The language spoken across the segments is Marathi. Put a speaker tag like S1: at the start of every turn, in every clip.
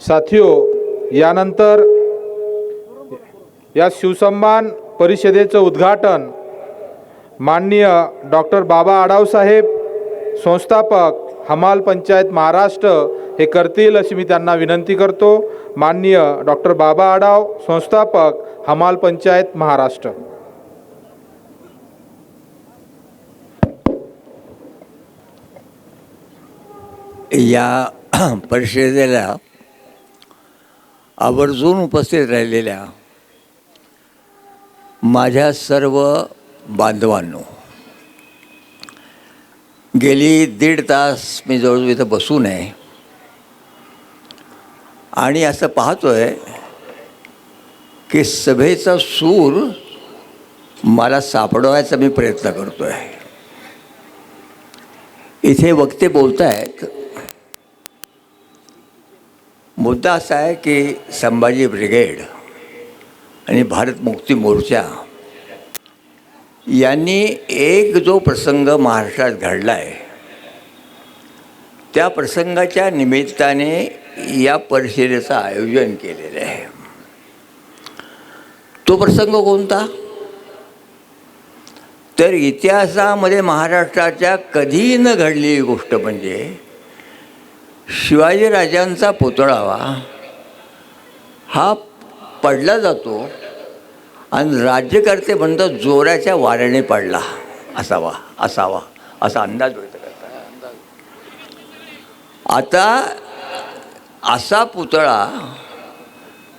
S1: साथियो यानंतर या शिवसन्मान परिषदेचं उद्घाटन माननीय डॉक्टर बाबा आडावसाहेब संस्थापक हमाल पंचायत महाराष्ट्र हे करतील अशी मी त्यांना विनंती करतो. माननीय डॉक्टर बाबा आडाव संस्थापक हमाल पंचायत महाराष्ट्र.
S2: या परिषदेला आवर्जून उपस्थित राहिलेल्या माझ्या सर्व बांधवांनो गेली दीड तास मी जवळजवळ इथं बसून आहे आणि असं पाहतोय की सभेचा सूर मला सापडवायचा मी प्रयत्न करतोय. इथे वक्ते बोलत आहेत मुद्दा असा आहे की संभाजी ब्रिगेड आणि भारत मुक्ती मोर्चा यांनी एक जो प्रसंग महाराष्ट्रात घडला आहे त्या प्रसंगाच्या निमित्ताने या परिषदेचं आयोजन केलेलं आहे. तो प्रसंग कोणता? तर इतिहासामध्ये महाराष्ट्राच्या कधी न घडलेली गोष्ट म्हणजे शिवाजीराजांचा पुतळा हा पडला जातो आणि राज्यकर्ते म्हणतात जोराच्या वाऱ्याने पडला. असावा असावा असा अंदाज व्यक्त करतात. आता असा पुतळा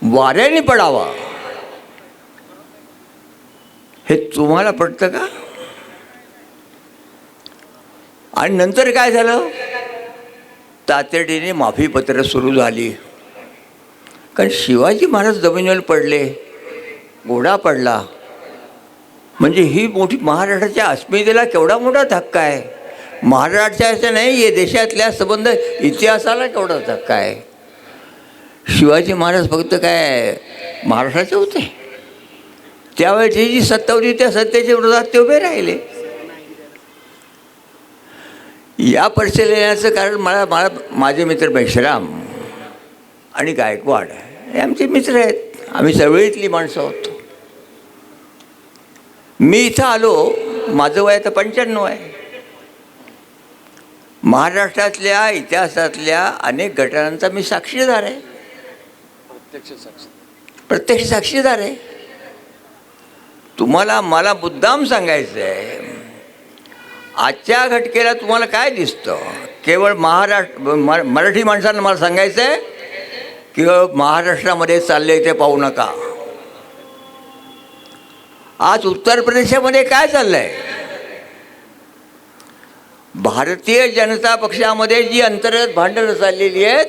S2: वाऱ्याने पडावा. हे तुम्हाला पडतं का? आणि नंतर काय झालं? तातडीने माफीपत्र सुरू झाली. कारण शिवाजी महाराज जमिनीवर पडले घोडा पडला. म्हणजे ही मोठी महाराष्ट्राच्या अस्मितेला केवढा मोठा धक्का आहे? महाराष्ट्राच्या नाही या देशातल्या संबंध इतिहासाला केवढा धक्का आहे? शिवाजी महाराज फक्त काय महाराष्ट्राचे होते? त्यावेळेची जी सत्ता होती त्या सत्तेच्या विरोधात ते उभे राहिले. या परिषदेला येण्याचं कारण मला मला माझे मित्र मेश्राम आणि गायकवाड हे आमचे मित्र आहेत. आम्ही चळवळीतली माणसं आहोत. मी इथं आलो माझं वय आता पंच्याण्णव आहे. महाराष्ट्रातल्या इतिहासातल्या अनेक घटनांचा मी साक्षीदार आहे. प्रत्यक्ष साक्षीदार आहे. तुम्हाला मला मुद्दाम सांगायचं आहे आजच्या घटकेला तुम्हाला काय दिसतं? केवळ महाराष्ट्र म- मराठी माणसांना मला सांगायचं आहे की महाराष्ट्रामध्ये चालले ते पाहू नका. आज उत्तर प्रदेशामध्ये काय चाललंय? भारतीय जनता पक्षामध्ये जी अंतर्गत भांडणं चाललेली आहेत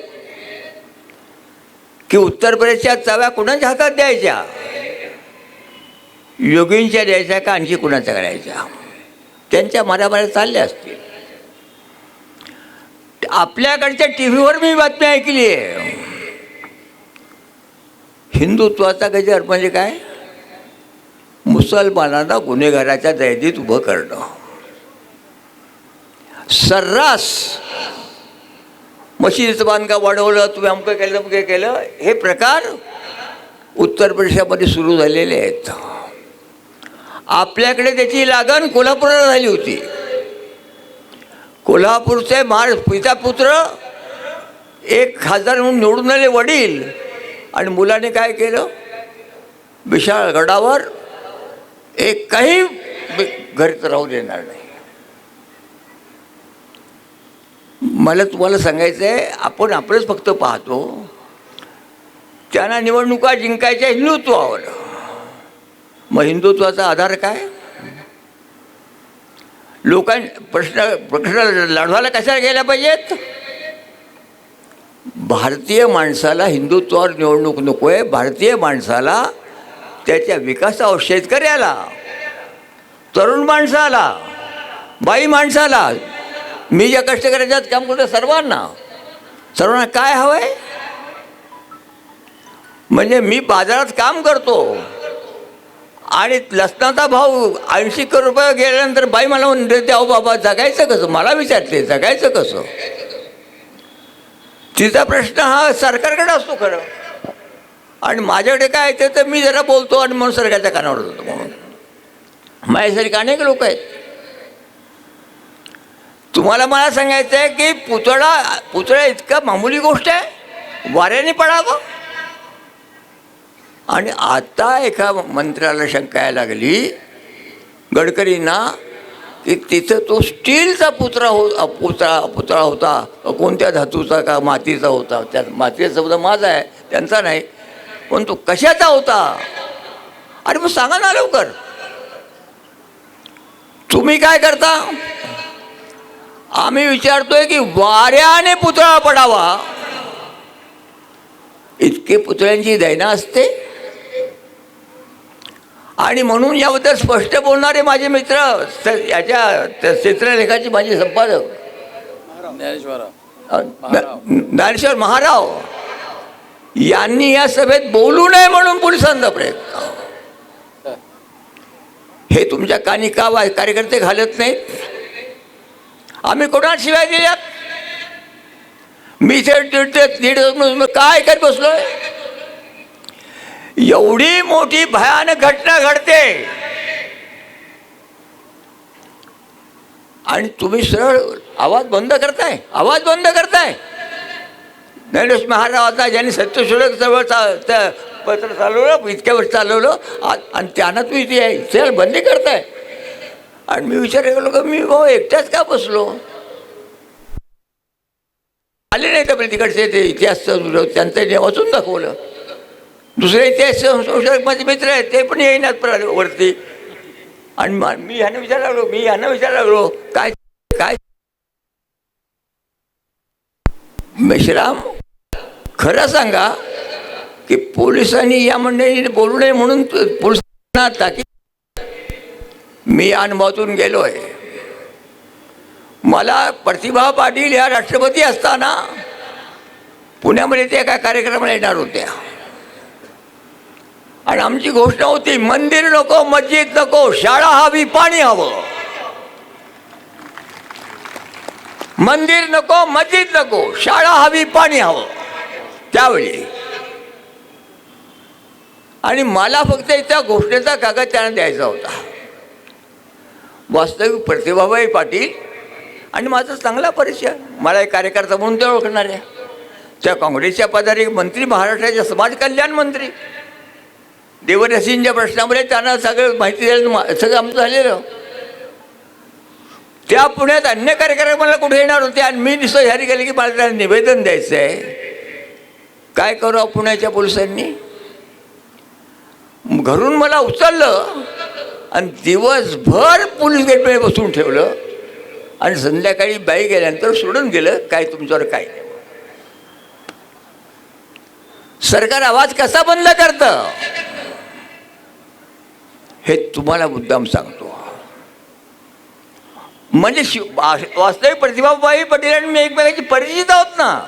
S2: की उत्तर प्रदेशच्या चव्या कुणाच्या हातात द्यायच्या? योगींच्या द्यायच्या का आणखी कुणाच्या करायच्या? त्यांच्या मनामध्ये चालल्या असतील. आपल्याकडच्या टी व्हीवर मी बातमी ऐकली आहे. हिंदुत्वाचा गजर म्हणजे काय? मुसलमानांना गुन्हेगाराच्या दैदीत उभं करणं. सर्रास मशिदीचं बांधकाम वाढवलं तुम्ही अमकं केलं अमकं केलं हे प्रकार उत्तर प्रदेशामध्ये सुरू झालेले आहेत. आपल्याकडे त्याची लागण कोल्हापुराला झाली होती. कोल्हापूरचे महार पिता पुत्र एक खासदार म्हणून निवडून आले वडील. आणि मुलाने काय केलं? विशाळ गडावर एक काही घरीच राहू देणार नाही. मला तुम्हाला सांगायचं आहे आपण आपलंच फक्त पाहतो. त्यांना निवडणुका जिंकायच्या हिंदुत्वावर. मग हिंदुत्वाचा आधार काय? लोकां प्रश्न प्रश्न लढवायला कशाला गेल्या पाहिजेत? भारतीय माणसाला हिंदुत्वावर निवडणूक नको आहे भारतीय माणसाला त्याच्या विकासावर शेतकऱ्याला तरुण माणसाला बाई माणसाला. मी ज्या कष्टकऱ्याच्यात काम करतो सर्वांना. सर्वांना काय हवं आहे म्हणजे मी बाजारात काम करतो. आणि लसणाचा भाव ऐंशी करोड रुपये गेल्यानंतर बाई मला म्हणते अहो बाबा जगायचं कसं? मला विचारते जगायचं कसं? तिचा प्रश्न हा सरकारकडे असतो खरं. आणि माझ्याकडे काय ते तर मी जरा बोलतो आणि म्हणून सरकारच्या कानावर होतो म्हणून. माझ्यासारखे अनेक लोक आहेत. तुम्हाला मला सांगायचं आहे की पुतळा पुतळा इतका मामूली गोष्ट आहे. वाऱ्याने पडावं आणि आता एका मंत्र्याला शंका यायला लागली गडकरींना की तिथं तो स्टीलचा पुतळा हो पुतळा पुतळा होता. कोणत्या धातूचा का मातीचा होता? त्या मातीचा शब्द माझा आहे त्यांचा नाही. पण तो कशाचा होता? अरे मग सांगा ना लवकर. तुम्ही काय करता? आम्ही विचारतोय की वाऱ्याने पुतळा पडावा. इतके पुतळ्यांची दैना असते. आणि म्हणून याबद्दल स्पष्ट बोलणारे माझे मित्र याच्या चित्रलेखाचे माझे संपादक. ज्ञानेश्वर महाराव यांनी या सभेत बोलू नये म्हणून पोलिसांचा प्रयत्न. हे तुमच्या कानी का वा- कार्यकर्ते घालत नाहीत? आम्ही कोणाला शिवाय दिल्यात? मी ते काय करत बसलोय? एवढी मोठी भयानक घटना घडते. आणि तुम्ही सरळ आवाज बंद करताय आवाज बंद करताय. ज्ञानेश महाराजांना ज्यांनी सत्यशोधक चळवळ चा- त्या पत्र चालवलं इतक्या वर्ष चालवलं आ- आणि त्यांना तुम्ही ते सरळ बंदी करताय. आणि मी विचार केलो का मी भाऊ एकट्याच का बसलो? आले नाही तर तिकडचे ते इतिहास त्यांचं वाचून दाखवलं. दुसरे इतिहास संशोधक माझे मित्र आहेत ते पण येईनात पर- वरती. आणि मी ह्यांना विचारायला लागलो मी ह्यांना विचारायला लागलो काय काय मेश्राम खरं सांगा की पोलिसांनी या मंडळीने बोलू नये म्हणून पोलिसांना ताकी मी अनुभवातून गेलो आहे मला प्रतिभा पाटील ह्या राष्ट्रपती असताना पुण्यामध्ये त्या काय कार्यक्रमाला येणार होत्या. आणि आमची घोषणा होती मंदिर नको मस्जिद नको शाळा हवी पाणी हवं. मंदिर नको मस्जिद नको शाळा हवी पाणी हवं. त्यावेळी. आणि मला फक्त त्या घोषणेचा कागद त्यांना द्यायचा होता. वास्तविक प्रतिभाबाई पाटील आणि माझा चांगला परिचय. मला एक कार्यकर्ता म्हणून ते ओळखणार. आहे त्या काँग्रेसच्या पदारी मंत्री महाराष्ट्राचे समाज कल्याण मंत्री. देवरसींच्या प्रश्नामध्ये त्यांना सगळं माहिती द्यायला सगळं आमचं झालेलं. त्या पुण्यात अन्य कार्यक्रमाला कुठे येणार होते? आणि मी नुसतं जारी केलं की मला त्यांना निवेदन द्यायचं आहे. काय करू पुण्याच्या पोलिसांनी? घरून मला उचललं आणि दिवसभर पोलीस गेटमध्ये बसून ठेवलं. आणि संध्याकाळी बाई गेल्यानंतर सोडून गेलं काय तुमच्यावर काय सरकार आवाज कसा बंद करतं? हे तुम्हाला मुद्दाम सांगतो. म्हणजे शिव वा- वास्तविक प्रतिभाबाई पटेल आणि मी एकमेकांची परिचित आहोत ना.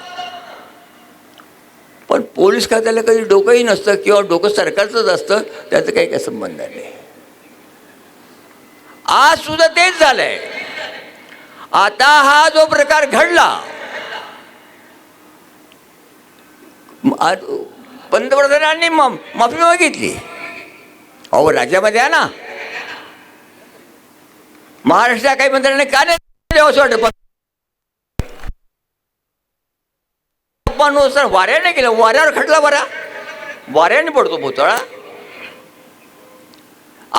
S2: पण पोलीस खात्याला कधी डोकंही नसतं किंवा डोकं सरकारचंच असतं त्याचं काही काही संबंध नाही. आज सुद्धा तेच झालंय. आता हा जो प्रकार घडला पंतप्रधानांनी मा- माफी मागितली. अहो राज्यामध्ये आहे ना. महाराष्ट्रात काही मंत्र्यांनी का नाही असं वाटतं? पण सर वाऱ्याने केलं वाऱ्यावर खटला बरा वाऱ्याने पडतो पुतळा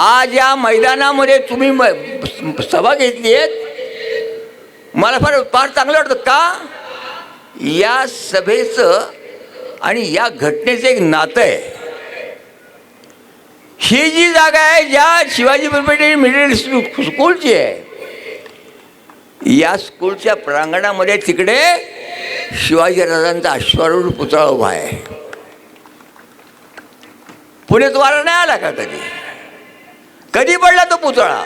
S2: आज या मैदानामध्ये तुम्ही सभा घेतली आहेत मला फार फार चांगलं वाटतं. का? या सभेचं आणि या घटनेचं एक नातं आहे. ही जी जागा आहे ज्या शिवाजी पेठ मिडल स्कूलची आहे या स्कूलच्या प्रांगणामध्ये तिकडे शिवाजीराजांचा अश्वारूढ पुतळा उभा आहे. पुणे तुम्हाला नाही आला का कधी? कधी पडला तो पुतळा?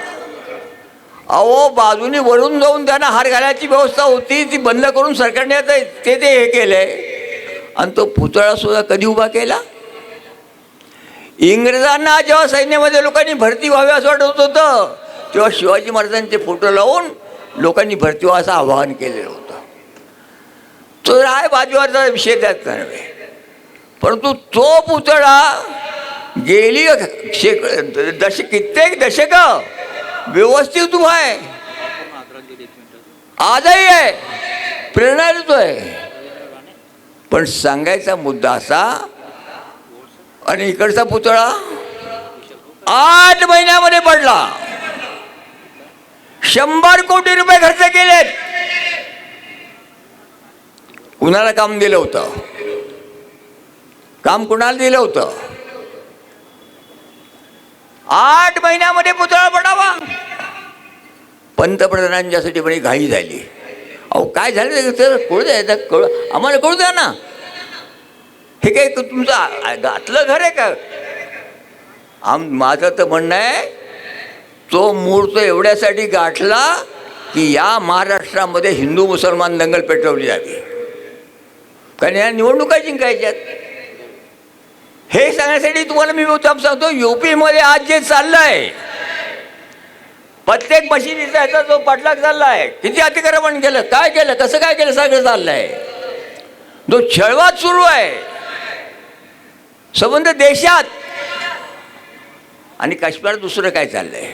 S2: अहो बाजूनी वरून जाऊन त्यांना हार घालायची व्यवस्था होती ती बंद करून सरकारने आता ते ते हे केलंय. आणि तो पुतळा सुद्धा कधी उभा केला? इंग्रजांना जेव्हा सैन्यामध्ये लोकांनी भरती व्हावी असं वाटत होतं तेव्हा शिवाजी महाराजांचे फोटो लावून लोकांनी भरती व्हा असं आवाहन केलेलं होतं. तो आहे बाजूवरचा विषय त्यात नव्हे. परंतु तो पुतळा गेली शेक दश कित्येक दशक व्यवस्थित उभा आहे. आजही आहे. प्रेरणा देतोय पण सांगायचा मुद्दा असा आणि इकडचा पुतळा आठ महिन्यामध्ये पडला. शंभर कोटी रुपये खर्च केलेत. कुणाला काम दिलं होतं? काम कुणाला दिलं होतं? आठ महिन्यामध्ये पुतळा पडावा. पंतप्रधानांच्यासाठी पण घाई झाली. अहो काय झालं? तर कळू द्या कळू आम्हाला कळू द्या ना. हे काय तुमचं घातलं घर आहे का? आम माझं तर म्हणणं आहे तो मूर्त एवढ्यासाठी गाठला की या महाराष्ट्रामध्ये हिंदू मुसलमान दंगल पेटवली जावी. कारण या निवडणुका जिंकायच्यात. हे सांगण्यासाठी तुम्हाला मी उत्तम सांगतो युपीमध्ये आज जे आहे प्रत्येक मशिदीचा ह्याचा जो पाठलाग चाललाय किती अतिक्रमण केलं काय केलं कसं काय केलं सगळं चाललं आहे जो छळवाद सुरू आहे संबंध देशात. आणि काश्मीरात दुसरं काय चाललंय?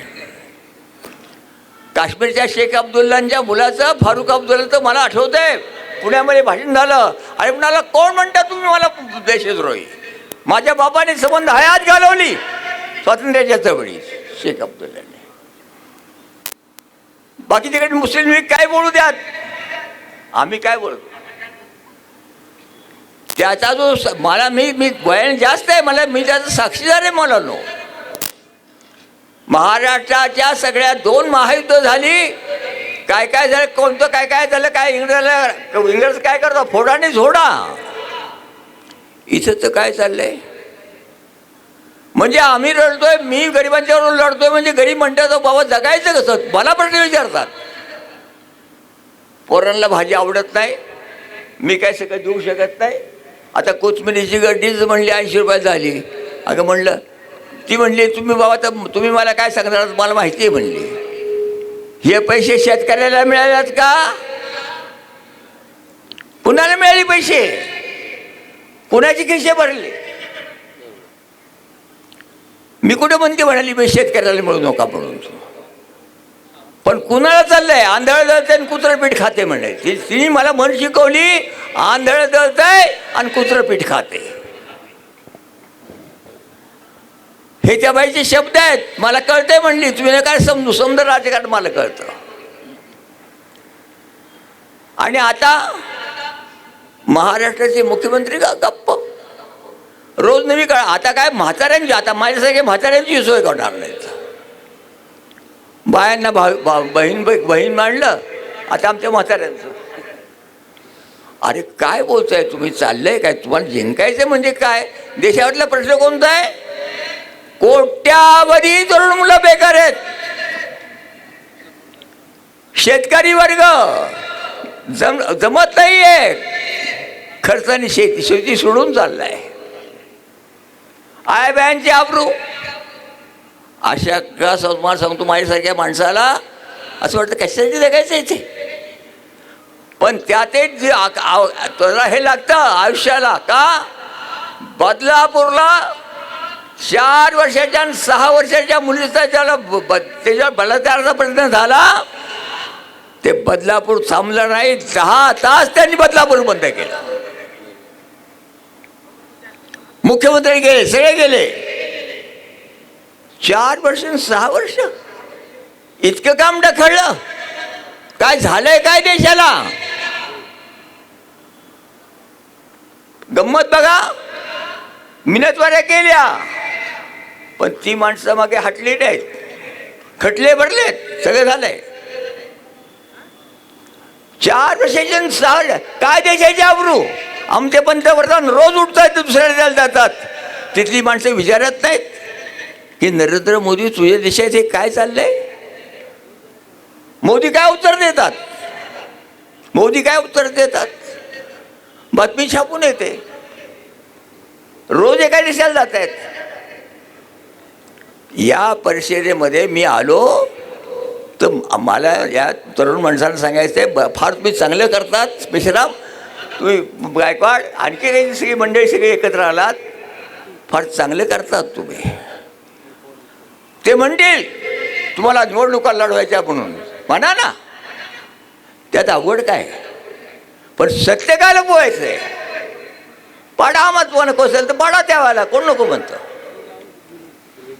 S2: काश्मीरच्या शेख अब्दुल्लांच्या मुलाचं फारुख अब्दुल्लाचं मला आठवत आहे पुण्यामध्ये भाषण झालं. आणि म्हणाला कोण म्हणता तुम्ही मला देशद्रोही माझ्या बाबाने संबंध हयात घालवली. स्वातंत्र्याच्या चळवळी शेख अब्दुल्लाने. तिकडे मुस्लिम लीग काय बोलू द्यात? आम्ही काय बोलतो त्याचा जो मला मी मी वयन जास्त आहे मला मी त्याचा साक्षीदार आहे मला नो. महाराष्ट्राच्या सगळ्या दोन महायुद्ध झाली. काय काय झालं कोणतं काय काय झालं काय इंग्रजला इंग्रज काय करतो? फोडाने झोडा. इथं तर काय चाललंय? म्हणजे आम्ही रडतोय मी गरिबांच्यावर लढतोय म्हणजे गरीब म्हणतात बाबा जगायचं कसं? मला प्रश्न विचारतात. पोरांना भाजी आवडत नाही. मी काय सगळं देऊ शकत नाही. आता कोथमिरीची गड्डीच म्हणली ऐंशी रुपये झाली. अगं म्हणलं ती म्हणली तुम्ही बाबा तर तुम्ही मला काय सांगणार? मला माहिती आहे म्हणली. हे पैसे शेतकऱ्याला मिळाल्यात का? कुणाला मिळाले पैसे? कुणाचे खिसे भरले? मी कुठं म्हणते म्हणाली मी शेतकऱ्याला मिळू नका म्हणून. पण कुणाला चाललंय? आंधळ दळते आणि कुत्रं पीठ खाते म्हणे. ती- तिने मला म्हण शिकवली आंधळ दळतंय आणि कुत्रं पीठ खाते. हे त्या बाईचे शब्द आहेत. मला कळतंय म्हणली. तुम्ही काय समजू? समजा राजकारण मला कळतं. आणि आता महाराष्ट्राचे मुख्यमंत्री का गप्प? रोज नवी कळ. आता काय म्हाताऱ्यांची आता माझ्यासारखे म्हाताऱ्यांची सोय करणार नाही बायांना भाव भाव बहीण बहीण मांडलं. आता आमच्या म्हाताऱ्यांचं. अरे काय बोलताय तुम्ही? चाललंय काय? तुम्हाला जिंकायचं म्हणजे काय? देशावरला प्रश्न कोणता आहे? कोट्यावधी तरुण मुलं बेकार आहेत. शेतकरी वर्ग. जम जमत नाहीये. खर्चाने शेती शेती सोडून चाललाय. आय बँकचे आबरू. अशा का तुम्हाला सांगतो माझ्यासारख्या माणसाला? असं वाटतं कशासाठी जगायचं इथे? पण त्यात जे त्याला हे लागतं आयुष्याला का? बदलापूरला चार वर्षाच्या आणि सहा वर्षाच्या मुलीचा ज्याला त्याच्या त्याच्यावर बलात्काराचा प्रयत्न झाला ते बदलापूर थांबलं नाही. दहा तास त्यांनी बदलापूर बंद केलं. मुख्यमंत्री गेले सगळे गेले. चार वर्ष सहा वर्ष. इतकं काम ढकललं. काय झालंय काय देशाला? गंमत बघा. मिनतवाऱ्या केल्या. पण ती माणसं मागे हटली नाहीत. खटले भरलेत. सगळं झालंय. चार वर्षाचे सहा काय देशाचे आवरू आमचे पंतप्रधान रोज उठतात दुसऱ्या जातात. तिथली माणसं विचारत नाहीत. की नरेंद्र मोदी तुझ्या देशात हे काय चाललंय? मोदी काय उत्तर देतात? मोदी काय उत्तर देतात? बातमी छापून येते. रोज एका देशाला जात आहेत. या परिषदेमध्ये मी आलो तर मला या तरुण माणसाला सांगायचं आहे ब- फार तुम्ही चांगलं करतात मिश्राम तुम्ही गायकवाड आणखी काही सगळी मंडळी सगळी एकत्र आलात. फार चांगले करतात तुम्ही. ते म्हणतील तुम्हाला निवडणुका लढवायच्या म्हणून. म्हणा ना. त्यात आवड काय? पण सत्य काय लपवायचं आहे पाडा महत्त्व नको असेल तर पाडा त्यावाला कोण नको म्हणतं?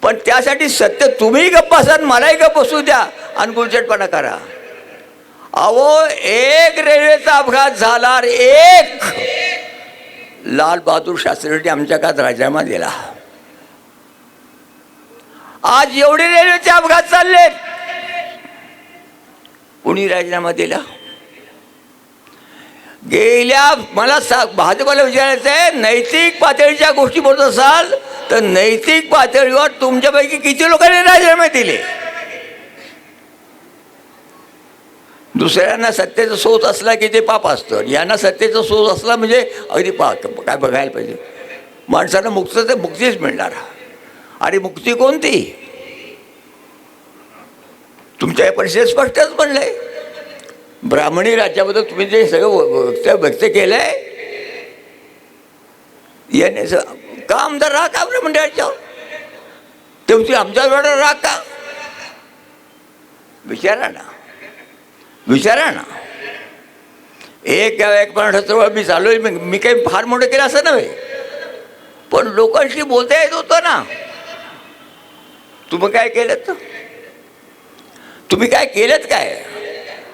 S2: पण त्यासाठी सत्य तुम्ही गप्प असाल मलाही गप्प बसू द्या आणि गुलचटपणा करा. अहो एक रेल्वेचा अपघात झाला एक लाल बहादूर आमच्या काळात राजीनामा दिला. आज एवढे रेल्वेचे अपघात चाललेत. कुणी राजीनामा दिला? गेल्या मला सा भाजपाला विचारायचं आहे नैतिक पातळीच्या गोष्टी बोलत असाल तर नैतिक पातळीवर तुमच्यापैकी किती लोकांनी राजीनामे दिले? दुसऱ्यांना सत्तेचा शोध असला की ते पाप असतं. यांना सत्तेचा शोध असला म्हणजे अगदी पा काय बघायला पाहिजे. माणसाला मुक्त तर मुक्तीच मिळणार. आणि मुक्ती कोणती? तुमच्या या परिषदेत स्पष्टच म्हणलंय ब्राह्मणी राज्याबद्दल तुम्ही जे सगळं वक्तव्य व्यक्त केलंय याने का आमदार राहा का मंडळाच्यावर तुमची आमच्यावर राहा का? विचारा ना. विचारा ना. एक एक मराठाचं मी चालू मी मी काही फार मोठं केलं असं नव्हे. पण लोकांशी बोलता येत होतं ना. तुम्ही काय केलं तुम्ही काय केलं काय?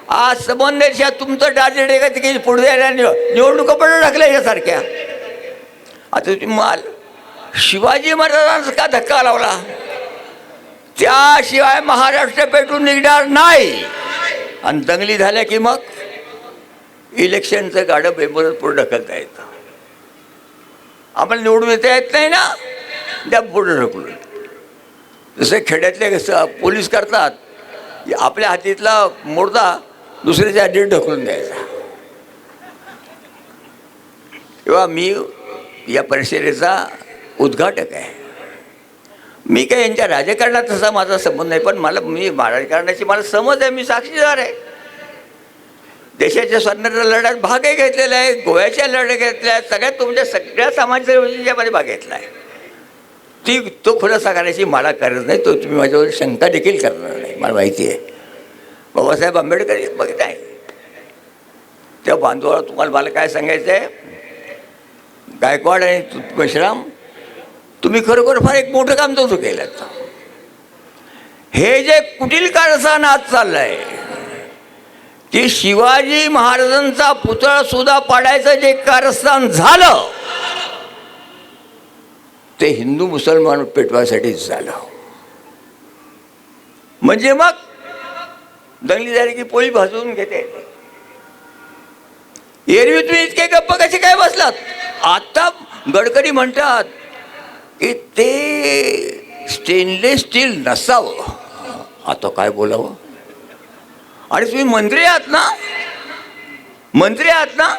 S2: आज संबंध तुमचं टार्गेट आहे का पुढे जायला निवडणुका पण टाकल्या यासारख्या. आता तुम्ही माल शिवाजी महाराजांचा का धक्का लावला? त्याशिवाय महाराष्ट्र पेटून निघणार नाही. आणि दंगली झाल्या की मग? इलेक्शनचं गाडं बेमरत पुढे ढकलता येतं. आम्हाला निवडून येता येत नाही ना? त्या पुढे ढकलून. जसं खेड्यातले कसं पोलीस करतात आपल्या हातीतला मुर्दा दुसऱ्याच्या हातीत ढकलून द्यायचा. किंवा मी या परिषदेचा उद्घाटक आहे. मी काय यांच्या राजकारणात तसा माझा संबंध नाही पण मला मी राजकारणाची मला समज आहे मी साक्षीदार आहे. देशाच्या स्वातंत्र्य लढ्यात भागही घेतलेला आहे गोव्याच्या लढ्या घेतल्या आहेत सगळ्यात तुमच्या सगळ्या सामाजिक योजनेच्यामध्ये भाग घेतला आहे. ती तो खुलासा करायची मला करत नाही तो तुम्ही माझ्यावर शंका देखील करणार नाही मला माहिती आहे. बाबासाहेब आंबेडकर बघत आहे त्या बांधवाला तुम्हाला मला काय सांगायचं आहे गायकवाड आणि तु- मेश्राम तुम्ही खरोखर फार एक मोठं काम तो केलं हे जे कुटील कारस्थान आज चाललंय की शिवाजी महाराजांचा पुतळा सुद्धा पाडायचं जे कारस्थान झालं ते हिंदू मुसलमान पेटवायसाठीच झालं. म्हणजे मग? दंगली झाली की पोळी भाजून घेते. एरवी तुम्ही इतके गप्प कसे काय बसलात? आता गडकरी म्हणतात की ते स्टेनलेस स्टील नसावं. आता काय बोलावं? आणि तुम्ही मंत्री आहात ना? मंत्री आहात ना?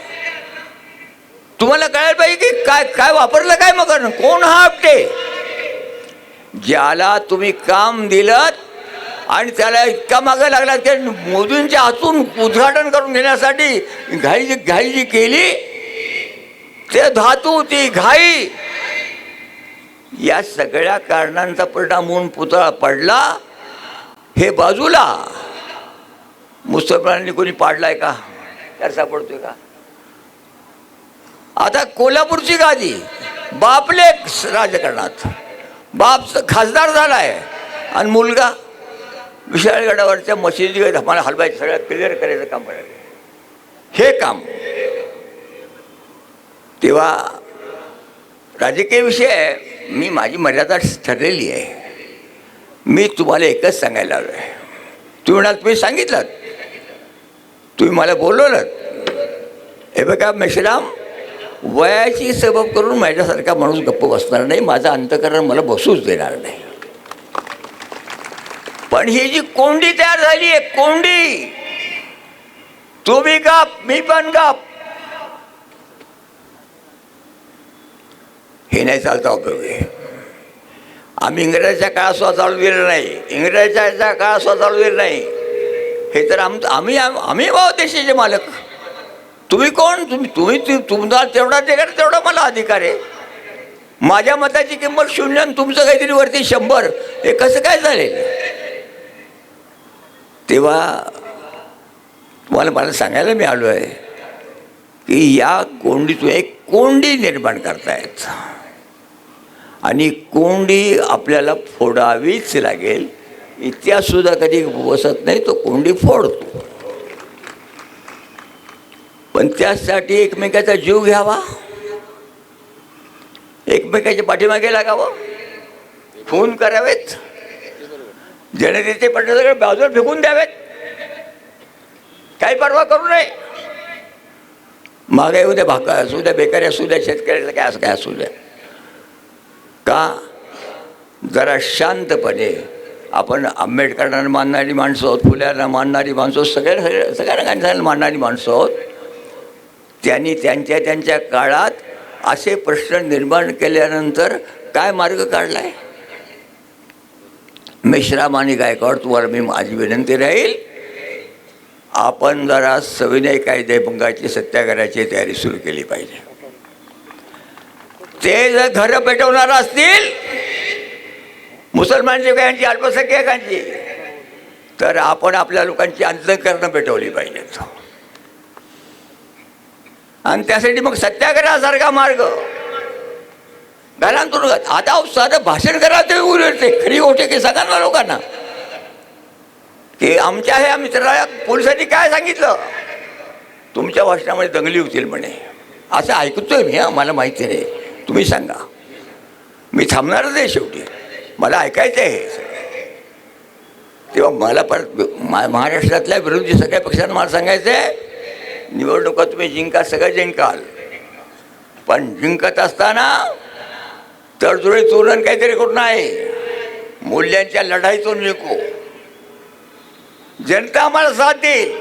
S2: तुम्हाला कळायला पाहिजे की काय काय वापरलं काय मग कोण हा आपटे? ज्याला तुम्ही काम दिलं आणि त्याला इतका मागं लागला की मोदींच्या हातून उद्घाटन करून घेण्यासाठी घाई जी घाई जी केली ते धातू ती घाई. या सगळ्या कारणांचा परिणाम होऊन पुतळा पडला. हे बाजूला. मुसलमानांनी कोणी पाडलाय का? त्या सापडतोय का? आता कोल्हापूरची गादी बापले राजकारणात. बाप खासदार झालाय. आणि मुलगा विशाळगडावरच्या मशिदी आम्हाला हलवायचं सगळं क्लिअर करायचं काम करायचं. हे काम तेव्हा राजकीय विषय मी माझी मर्यादा ठरलेली आहे. मी तुम्हाला एकच सांगायला आलो आहे तुम्ही म्हणाल तुम्ही सांगितलं. तुम्ही मला बोलवलं हे बघा मेश्राम वयाची सबब करून माझ्यासारखा माणूस गप्प बसणार नाही. माझं अंतकरण मला बसूच देणार नाही. पण ही जी कोंडी तयार झाली आहे कोंडी. तुम्ही गाप मी पण गाप. हे नाही चालता उपयोग. आहे आम्ही इंग्रजाच्या काळात स्वतः चालू दिलं नाही. इंग्रजाच्या काळात स्वतः चालू दिलं नाही. हे तर आम आम्ही आम्ही भाऊ देशाचे मालक. तुम्ही कोण? तुम्ही तुम्ही तुमचा तेवढा अधिकार तेवढा मला अधिकार आहे. माझ्या मताची किंमत शून्य आणि तुमचं काहीतरी वरती शंभर. हे कसं काय झालेलं तेव्हा तुम्हाला मला सांगायला मी आलो आहे की या कोंडीतून एक कोंडी निर्माण करतायत. आणि कोंडी आपल्याला फोडावीच लागेल. इतिहास सुद्धा कधी बसत नाही तो कोंडी फोडतो. पण त्यासाठी एकमेकाचा जीव घ्यावा. एकमेकाच्या पाठीमागे लागावं. फोन करावेत. जनतेचे पडले सगळे बाजूला फेकून द्यावेत. काही परवा करू नये. महागाई उद्या भाकर असू द्या बेकारी असू द्या शेतकऱ्याला काय असं काय असू द्या का? जरा शांतपणे आपण आंबेडकरांना मानणारी माणसं आहोत फुल्यांना मानणारी माणसं आहोत सगळ्या सगळ्या सगळ्या रंगांना मानणारी माणसं आहोत. त्यांनी त्यांच्या त्यांच्या काळात असे प्रश्न निर्माण केल्यानंतर काय मार्ग काढलाय? मेश्राम आणि गायकवाड तुम्हाला मी माझी विनंती राहील आपण जरा सविनय कायदे भंगाची सत्याग्रहाची तयारी सुरू केली पाहिजे. ते जर घरं पेटवणार असतील मुसलमानची यांची अल्पसंख्याकांची तर आपण आपल्या लोकांची अंतकरणं पेटवली पाहिजेत. आणि त्यासाठी मग सत्याग्रहासारखा मार्ग. तुरुंगात आता साधं भाषण करा ते उलटते खरी गोष्ट की सगळ्यांना ना लोकांना. की आमच्या ह्या मित्राला पोलिसांनी काय सांगितलं? तुमच्या भाषणामध्ये दंगली होतील म्हणे. असं ऐकतोय मी मला माहिती नाही. तुम्ही सांगा. मी थांबणारच आहे शेवटी. मला ऐकायचं आहे तेव्हा मला परत मा- महाराष्ट्रातल्या विरोधी सगळ्या पक्षांना मला सांगायचं आहे निवडणुका तुम्ही जिंका सगळं जिंकाल. पण जिंकत असताना तडजोडी चोरण काहीतरी करून आहे मूल्यांच्या लढाईतून जिंकू जनता आम्हाला साथ देईल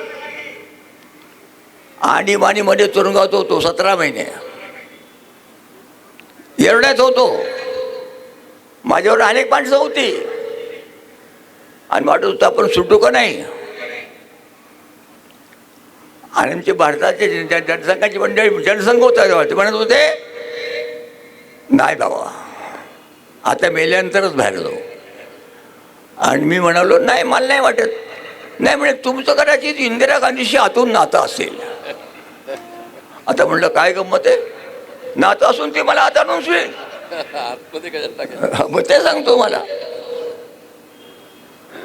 S2: आणि मानीमध्ये तुरुंगात होतो सतरा महिने. एवढ्याच होतो. माझ्यावर अनेक माणसं होती. आणि वाटत होतं आपण सुटू का नाही? आणि आमचे भारताचे जन- जनसंघाची मंडळी जनसंघ होता तेव्हा. ते म्हणत होते नाही बाबा आता मेल्यानंतरच बाहेर जाऊ. आणि मी म्हणालो नाही मला नाही वाटत. नाही म्हणे तुमचं कदाचित इंदिरा गांधीशी आतून नातं असेल. आता म्हणलं काय गंमत आहे? नातं असून ते मला आता आणून मग ते सांगतो मला.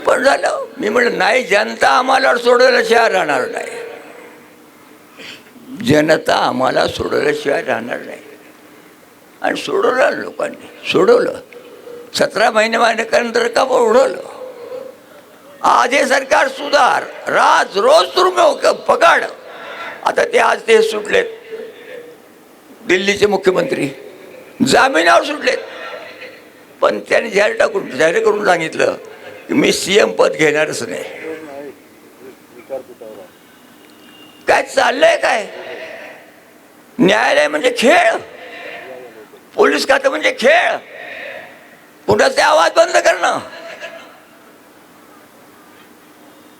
S2: पण झालं मी म्हणलं नाही जनता आम्हाला सोडवल्याशिवाय राहणार नाही. जनता आम्हाला सोडवल्याशिवाय राहणार नाही. आणि सोडवलं लोकांनी सोडवलं. सतरा महिने महिन्यानंतर का उडवलं आज हे सरकार सुधार राज रोज तुरुंग पगाड. आता ते आज ते सुटलेत. दिल्लीचे मुख्यमंत्री जामिनावर सुटलेत. पण त्यांनी जाहीर टाकून जाहीर करून सांगितलं की मी सी एम पद घेणारच नाही. काय चाललंय काय? न्यायालय म्हणजे खेळ. पोलीस खातं म्हणजे खेळ. कुणाचे आवाज बंद करणं.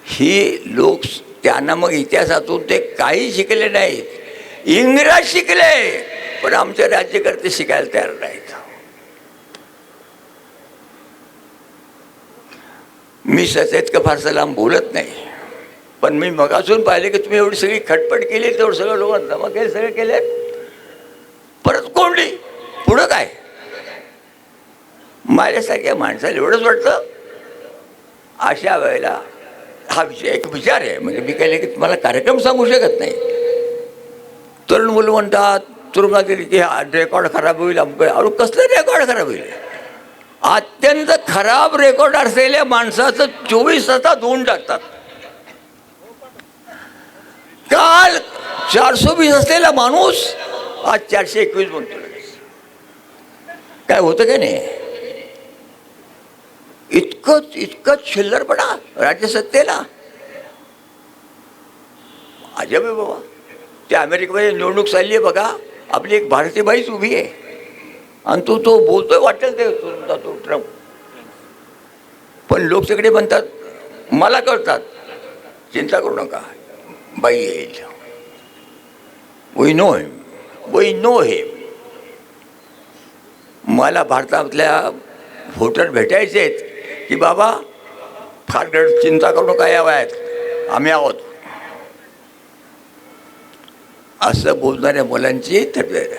S2: ही लोक त्यांना मग इतिहासातून ते काही शिकले नाहीत. इंग्रज शिकले पण आमचे राज्यकर्ते शिकायला तयार नाहीत. मी सचेत का फारसं लांब बोलत नाही. पण मी मगासून पाहिले की तुम्ही एवढी सगळी खटपट केली तेवढं सगळं लोकांना मग केले सगळे केले परत कोंडली पुढं काय? माझ्यासारख्या माणसाला एवढंच वाटतं? अशा वेळेला हा विषय एक विचार आहे. म्हणजे मी काही की तुम्हाला कार्यक्रम सांगू शकत नाही. तरुण मुलं म्हणतात तुरुंगात गेली की हा रेकॉर्ड खराब होईल अमकं अरे कसलं रेकॉर्ड खराब होईल? अत्यंत खराब रेकॉर्ड असलेल्या माणसाचं चोवीस तासात धुवून टाकतात काल चारशे वीस असलेला माणूस आज चारशे एकवीस म्हणतो काय होतं का नाही? इतकंच इतकंच छिल्लरपणा राज्यसत्तेला. अजब आहे बाबा. त्या अमेरिकेमध्ये निवडणूक चालली आहे बघा. आपली एक भारतीय बाईच उभी आहे. आणि तो तो बोलतोय वाटेल ते तो तो ट्रम्प. पण लोक सगळे म्हणतात मला कळतात. चिंता करू नका. बाई येईल we know him we know him मला भारतातल्या व्होटर भेटायचे आहेत की बाबा फार गड चिंता करू नका या आहेत आम्ही आहोत. असं बोलणाऱ्या मुलांची तब्येत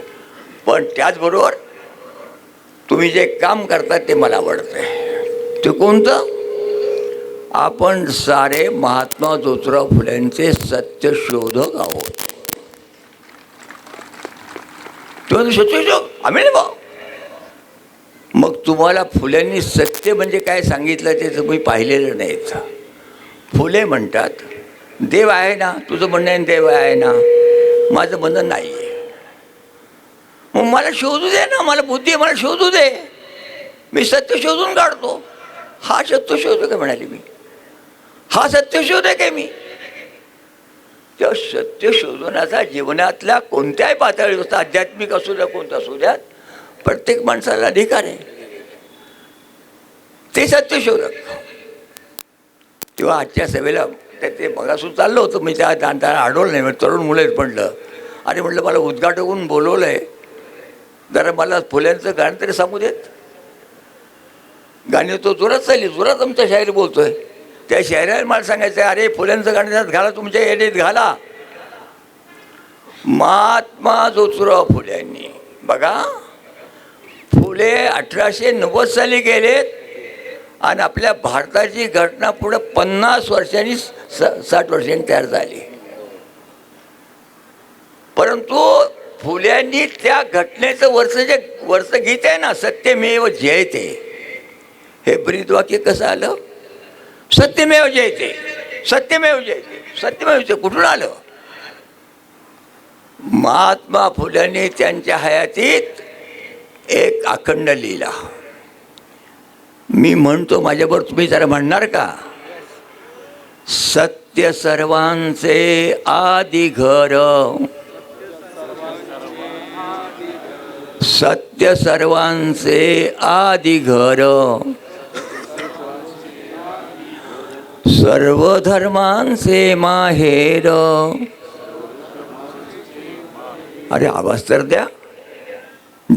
S2: पण त्याचबरोबर तुम्ही जे काम करता ते मला आवडतं ते कोणतं आपण सारे महात्मा ज्योतिराव फुल्यांचे सत्यशोधक आहोत. तुम्ही सत्यशोधक आम्ही नाही भाऊ मग तुम्हाला फुल्यांनी सत्य म्हणजे काय सांगितलं ते तुम्ही पाहिलेलं नाहीत फुले म्हणतात देव आहे ना तुझं म्हणणं आहे देव आहे ना. माझं म्हणणं नाही आहे मग मला शोधू दे ना मला बुद्धी आहे, मला शोधू दे. मी सत्य शोधून काढतो. हा सत्य शोधक का म्हणाली मी. हा सत्य शोध आहे मी. त्या सत्य शोधण्याचा जीवनातल्या कोणत्याही पातळीवर आध्यात्मिक असू द्या कोणत्या असू द्यात प्रत्येक माणसाला अधिकार आहे. ते सत्य शोधक. तेव्हा आजच्या सभेला ते ते मगासून चाललं होतं मी त्या त्यांना आढळलं नाही म्हणजे तरुण मुलं पडलं आणि म्हटलं मला उद्घाटकून बोलवलं आहे जरा मला फुल्यांचं गाणं तरी सांगू देत. गाणी तो जोरात चालली जोरात आमच्या शाहीर बोलतोय. त्या शहराला मला सांगायचं अरे फुल्यांचं गाणं घाला तुमच्या येडीत घाला. महात्मा जोतुराव फुल्यांनी. बघा फुले अठराशे नव्वद साली गेलेत आणि आपल्या भारताची घटना पुढे पन्नास वर्षांनी स साठ वर्षांनी तयार झाली. परंतु फुल्यांनी त्या घटनेचं वर्ष जे वर्ष गीत आहे ना सत्यमेव जयते हे ब्रीदवाक्य कसं आलं? सत्यमेव जयते. सत्यमेव जयते. सत्यमेव जयते. कुठून आलं? महात्मा फुल्याने त्यांच्या हयातीत एक अखंड लिहिला मी म्हणतो माझ्याबरोबर तुम्ही जरा म्हणणार का? सत्य सर्वांचे आदि घर. सत्य सर्वांचे आदि घर. सर्व धर्मांचे माहेर. अरे आवाज तर द्या.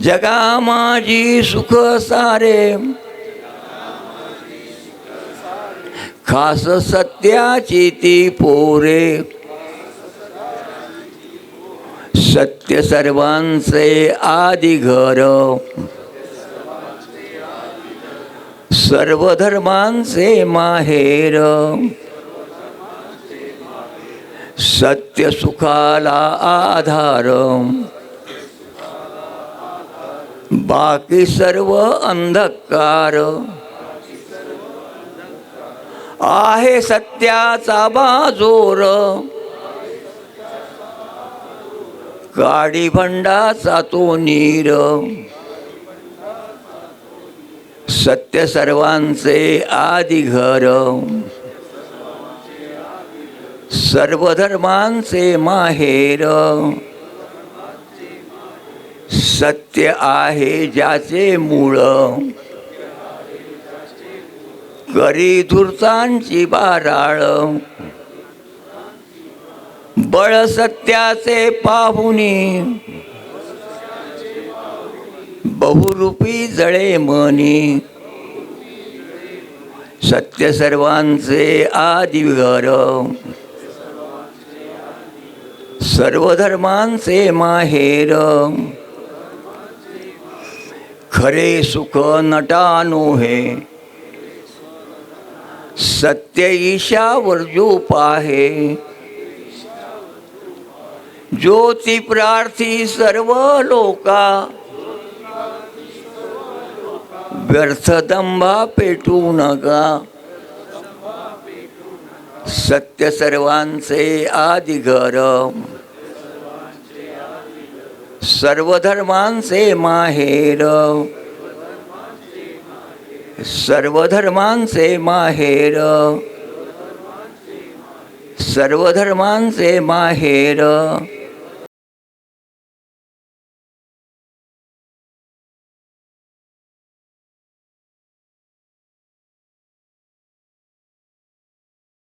S2: जगा माझी सुख सारे. खास सत्याची ती पोरे. सत्य सर्वांचे आदि घर सर्व धर्मांचे माहेर. सत्य सुखाला आधार. बाकी सर्व अंधकार. आहे सत्याचा बाजोर. काडी भंडाचा तो नीर. सत्य सर्वांचे आदि घर सर्व धर्मांचे माहेर. सत्य आहे ज्याचे मूळ. करी धूर्तांची बाराळ. बळ सत्याचे पाहुनी बहुरूपी जळे मनी। सत्य सर्वांचे आदिघर सर्व धर्मांचे माहेर। खरे सुख नटानो हे। सत्य ईशावर जो पाहे ज्योती प्रार्थी सर्व लोका। व्यर्थ दंभा पेटू नका। सत्य सर्वांचे आदिघर सर्व धर्मांचे माहेर। सर्व धर्मांचे माहेर। सर्व धर्मांचे माहेर।